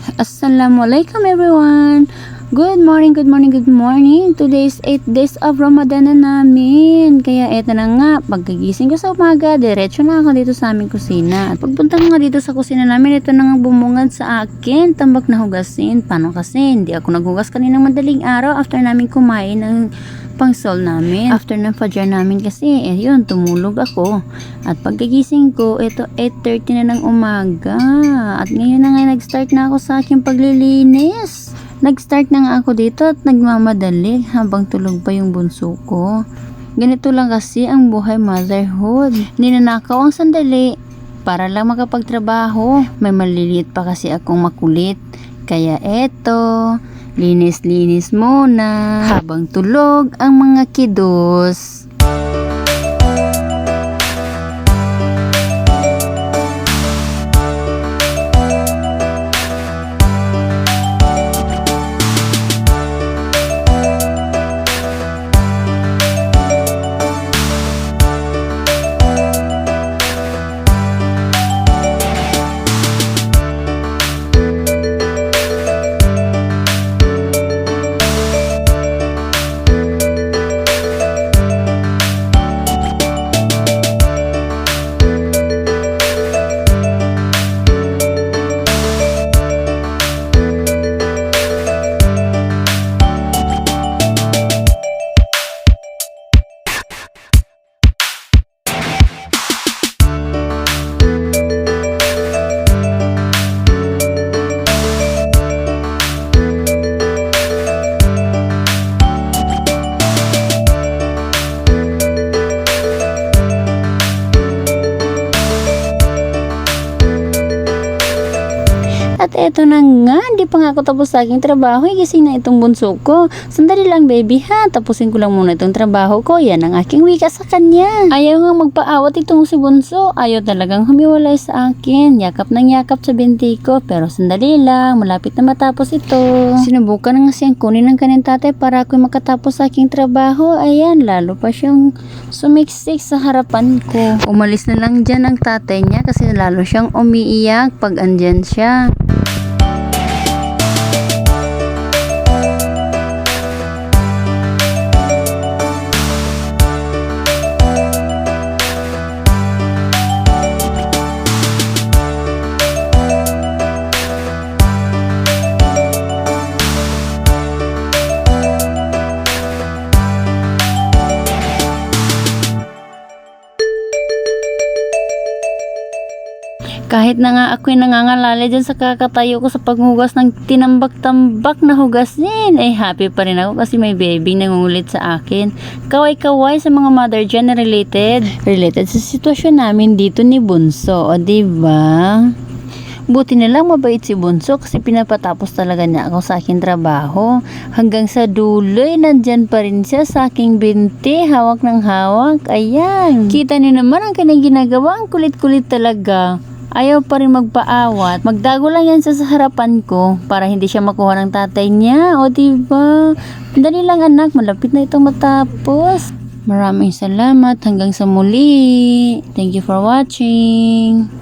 Assalamualaikum everyone! Good morning, good morning, good morning! Today is 8 days of Ramadan na namin. Kaya eto na nga, pagkagising ko sa umaga, diretso na ako dito sa aming kusina. At pagpunta ko nga dito sa kusina namin, ito na nga bumungad sa akin. Tambak na hugasin. Paano kasi? Hindi ako naghugas kaninang madaling araw after namin kumain ng pangsol namin. After ng fajar namin kasi, eh yun, tumulog ako. At pagkagising ko, ito 8.30 na ng umaga. At ngayon na nga nag-start na ako sa aking paglilinis. Nag-start na nga ako dito at nagmamadali habang tulog pa yung bunso ko. Ganito lang kasi ang buhay motherhood. Ninanakaw ang sandali para lang makapagtrabaho. May maliliit pa kasi akong makulit. Kaya eto, linis-linis muna habang tulog ang mga kiddos. At eto na nga, hindi pa nga ako tapos sa aking trabaho. Igising na itong bunso ko. Sandali lang baby ha, tapusin ko lang muna itong trabaho ko. Yan ang aking wika sa kanya. Ayaw nga magpaawat itong si bunso. Ayaw talagang humiwalay sa akin. Yakap ng yakap sa binti ko. Pero sandali lang, malapit na matapos ito. Sinubukan na nga siyang kunin ng kanyang tatay para ako makatapos sa aking trabaho. Ayan, lalo pa siyang sumiksik sa harapan ko. Umalis na lang dyan ang tatay niya kasi lalo siyang umiiyak pag andyan siya. Kahit na nga ako'y nangangalala dyan sa kakatayo ko sa paghugas ng tinambak-tambak na hugasin, ay happy pa rin ako kasi may baby nangungulit sa akin. Kaway-kaway sa mga mother dyan na related. Related sa sitwasyon namin dito ni Bunso, o diba? Buti na lang mabait si Bunso kasi pinapatapos talaga niya ako sa aking trabaho. Hanggang sa duloy, nandyan pa rin siya sa aking binti, hawak ng hawak. Ayan. Kita niyo naman ang kanyang ginagawa, ang kulit-kulit talaga. Ayaw pa rin magpaawat. Magdago lang yan sa harapan ko para hindi siya makuha ng tatay niya. O diba? Dali lang anak, malapit na itong matapos. Maraming salamat hanggang sa muli. Thank you for watching.